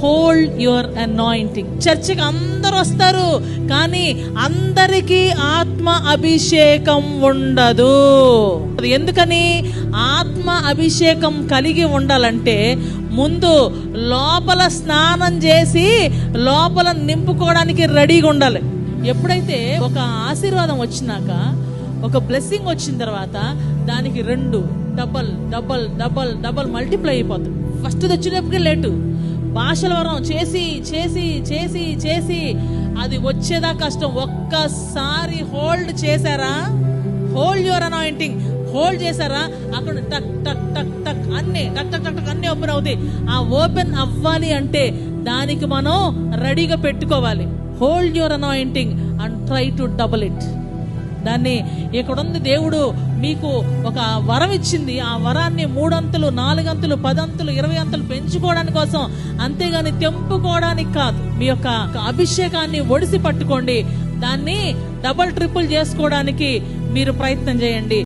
Hold your anointing చర్చికి అందరు వస్తారు కానీ అందరికీ ఆత్మ అభిషేకం ఉండదు. ఎందుకని? ఆత్మ అభిషేకం కలిగి ఉండాలంటే ముందు లోపల స్నానం చేసి లోపల నింపుకోవడానికి రెడీగా ఉండాలి. ఎప్పుడైతే ఒక ఆశీర్వాదం వచ్చినాక ఒక బ్లెస్సింగ్ వచ్చిన తర్వాత దానికి రెండు double double double double multiply అయిపోతుంది ఫస్ట్ వచ్చినప్పటికే లేటు. భాషల వరం చేసి చేసి చేసి చేసి అది వచ్చేదా కష్టం. ఒక్కసారి హోల్డ్ చేశారా? హోల్డ్ యువర్ అనాయింటింగ్ హోల్డ్ చేశారా? అక్కడ టక్ టక్ టక్ టక్ అన్ని టక్ టక్ టక్ టక్ అన్ని ఓపెన్ అవుతాయి. ఆ ఓపెన్ అవ్వాలి అంటే దానికి మనం రెడీగా పెట్టుకోవాలి. Hold your anointing and try to double it దాన్ని ఇక్కడ ఉంది దేవుడు మీకు ఒక వరం ఇచ్చింది. ఆ వరాన్ని మూడంతులు నాలుగంతులు పదంతులు ఇరవై అంతులు పెంచుకోవడానికి కోసం అంతేగాని తెంపుకోవడానికి కాదు. మీ యొక్క అభిషేకాన్ని ఒడిసి పట్టుకోండి. దాన్ని డబల్ ట్రిపుల్ చేసుకోవడానికి మీరు ప్రయత్నం చేయండి.